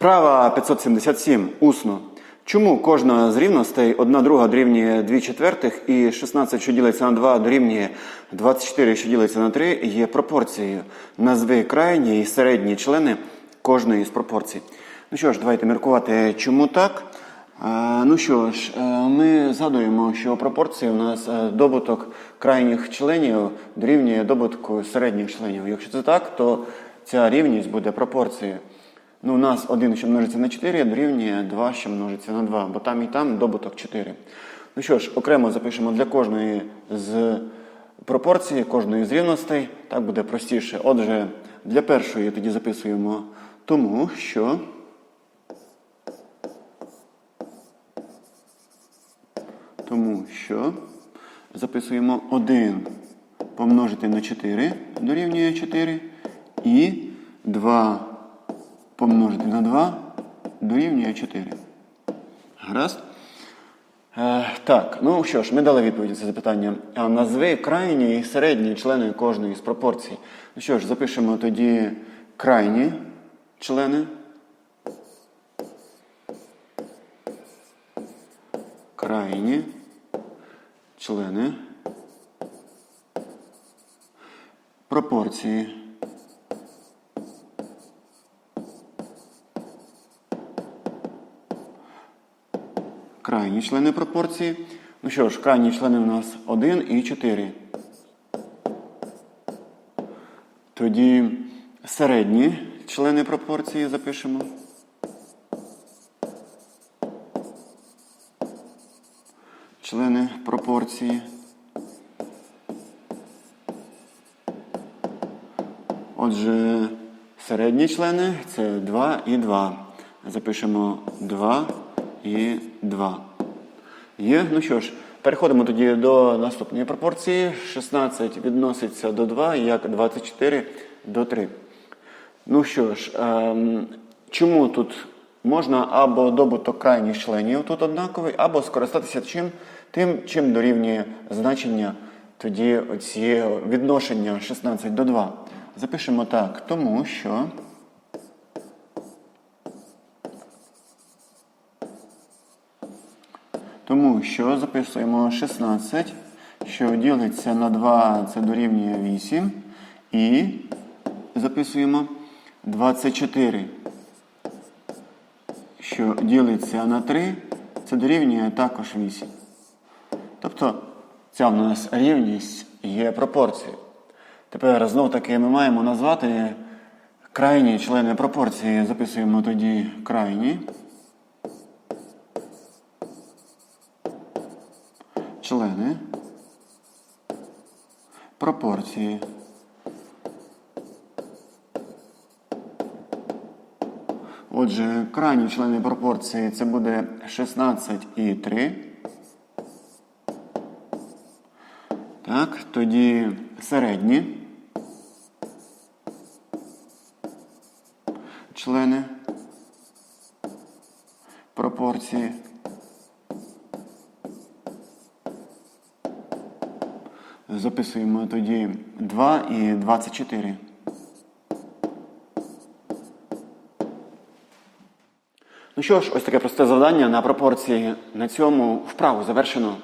Вправа 577. Усно. Чому кожна з рівностей 1 друга дорівнює 2 четвертих і 16, що ділиться на 2, дорівнює 24, що ділиться на 3, є пропорцією. Назви крайні і середні члени кожної з пропорцій. Ну що ж, давайте міркувати, чому так. Ну що ж, е, ми згадуємо, що пропорції у нас е, добуток крайніх членів дорівнює добутку середніх членів. Якщо це так, то ця рівність буде пропорцією. Ну, у нас 1, що множиться на 4, дорівнює 2, що множиться на 2, бо там і там добуток 4. Ну що ж, окремо запишемо для кожної з пропорцій, кожної з рівностей. Так буде простіше. Отже, для першої тоді записуємо тому, що. Тому що записуємо 1 помножити на 4 дорівнює 4 і 2 помножити на 2 дорівнює 4. Гаразд? Е, так, ну що ж, ми дали відповідь на це запитання. А назви крайні і середні члени кожної з пропорцій. Ну що ж, запишемо тоді крайні члени. Крайні члени пропорції. Крайні члени пропорції. Ну що ж, крайні члени у нас 1 і 4. Тоді середні члени пропорції запишемо. Члени пропорції. Отже, середні члени це 2 і 2. Запишемо 2 і 2. Є. Ну що ж, переходимо тоді до наступної пропорції. 16 відноситься до 2, як 24 до 3. Ну що ж, ем, чому тут можна або добуток крайніх членів тут однаковий, або скористатися чим, тим, чим дорівнює значення тоді цієї відношення 16 до 2. Запишемо так, тому що. Тому що записуємо 16, що ділиться на 2, це дорівнює 8. І записуємо 24, що ділиться на 3, це дорівнює також 8. Тобто ця в нас рівність є пропорцією. Тепер знов таки ми маємо назвати крайні члени пропорції. Записуємо тоді крайні. Члени пропорції. Отже, крайні члени пропорції це буде 16 і 3. Так, тоді середні члени пропорції. Записуємо тоді 2 і 24. Ну що ж, ось таке просте завдання на пропорції. На цьому вправу завершено.